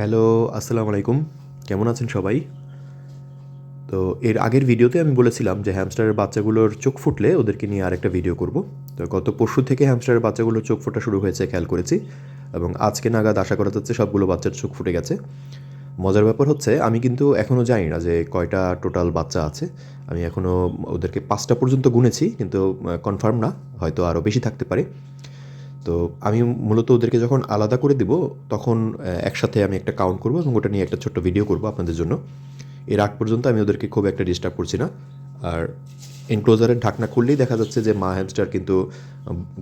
Hello আসসালামু আলাইকুম কেমন আছেন সবাই? তো এর আগের ভিডিওতে আমি বলেছিলাম যে হ্যামস্টারের বাচ্চাগুলোর চোখ ফুটলে ওদেরকে নিয়ে আরেকটা ভিডিও করব। তো গত পরশু থেকে হ্যামস্টারের বাচ্চাগুলোর চোখ ফোটা শুরু হয়েছে, খেয়াল করেছি। এবং আজকে নাগাদ আশা করা যাচ্ছে সবগুলো বাচ্চার চোখ ফুটে গেছে। মজার ব্যাপার হচ্ছে, আমি কিন্তু এখনও জানি না যে কয়টা টোটাল বাচ্চা আছে। আমি এখনও ওদেরকে পাঁচটা পর্যন্ত গুনেছি, কিন্তু কনফার্ম না, হয়তো আরও বেশি থাকতে পারে। তো আমি মূলত ওদেরকে যখন আলাদা করে দেবো, তখন একসাথে আমি একটা কাউন্ট করব এবং ওটা নিয়ে একটা ছোট্ট ভিডিও করব আপনাদের জন্য। এর আগ পর্যন্ত আমি ওদেরকে খুব একটা ডিস্টার্ব করছি না। আর এনক্লোজারের ঢাকনা খুললেই দেখা যাচ্ছে যে মা হ্যামস্টার কিন্তু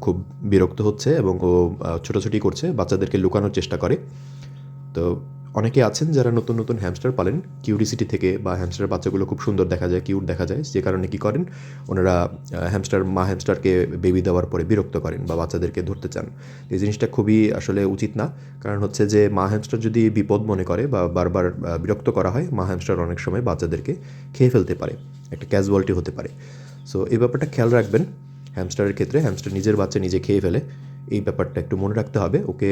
খুব বিরক্ত হচ্ছে এবং ও ছোটোছুটি করছে, বাচ্চাদেরকে লুকানোর চেষ্টা করে। তো অনেকে আছেন যারা নতুন নতুন হ্যামস্টার পালেন। কিউরিসিটি থেকে বা হ্যামস্টার বাচ্চাগুলো খুব সুন্দর দেখা যায় কিউট দেখা যায়, যে কারণে কী করেন? ওনারা হ্যামস্টার মা হ্যামস্টারকে বেবি দেওয়ার পরে বিরক্ত করেন বা বাচ্চাদেরকে ধরতে চান। এই জিনিসটা খুবই আসলে উচিত না। কারণ হচ্ছে যে, মা হ্যামস্টার যদি বিপদ মনে করে বা বারবার বিরক্ত করা হয়, মা হ্যামস্টার অনেক সময় বাচ্চাদেরকে খেয়ে ফেলতে পারে। একটা ক্যাজুয়ালিটি হতে পারে। সো এই ব্যাপারটা খেয়াল রাখবেন। হ্যামস্টারের ক্ষেত্রে হ্যামস্টার নিজের বাচ্চা নিজে খেয়ে ফেলে। এই ব্যাপারটা একটু মনে রাখতে হবে। ওকে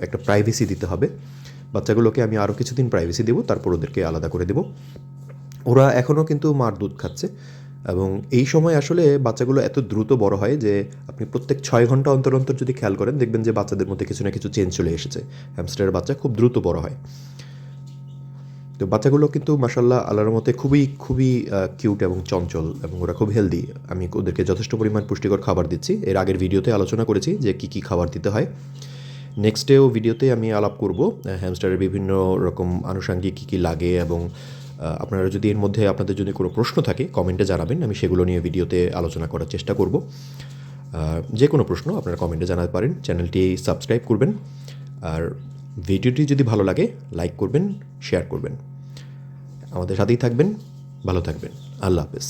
একটা প্রাইভেসি দিতে হবে। বাচ্চাগুলোকে আমি আরও কিছুদিন প্রাইভেসি দেবো, তারপর ওদেরকে আলাদা করে দেবো। ওরা এখনও কিন্তু মার দুধ খাচ্ছে এবং এই সময় আসলে বাচ্চাগুলো এত দ্রুত বড় হয় যে আপনি প্রত্যেক ছয় ঘণ্টা অন্তর অন্তর যদি খেয়াল করেন, দেখবেন যে বাচ্চাদের মধ্যে কিছু না কিছু চেঞ্জ চলে এসেছে। হ্যামস্টারের বাচ্চা খুব দ্রুত বড় হয়। তো বাচ্চাগুলো কিন্তু মাসাল্লাহ আল্লাহর মতে খুবই খুবই কিউট এবং চঞ্চল এবং ওরা খুব হেলদি আমি ওদেরকে যথেষ্ট পরিমাণ পুষ্টিকর খাবার দিচ্ছি। এর আগের ভিডিওতে আলোচনা করেছি যে কী কী খাবার দিতে হয়। নেক্সট ডেও ভিডিওতে আমি আলাপ করব হ্যামস্টারের বিভিন্ন রকম আনুষঙ্গিক কী কী লাগে এবং আপনারা যদি এর মধ্যে আপনাদের যদি কোনো প্রশ্ন থাকে কমেন্টে জানাবেন, আমি সেগুলো নিয়ে ভিডিওতে আলোচনা করার চেষ্টা করব। যে কোনো প্রশ্ন আপনারা কমেন্টে জানাতে পারেন চ্যানেলটি সাবস্ক্রাইব করবেন, আর ভিডিওটি যদি ভালো লাগে লাইক করবেন শেয়ার করবেন। আমাদের সাথেই থাকবেন, ভালো থাকবেন, আল্লাহ হাফেজ।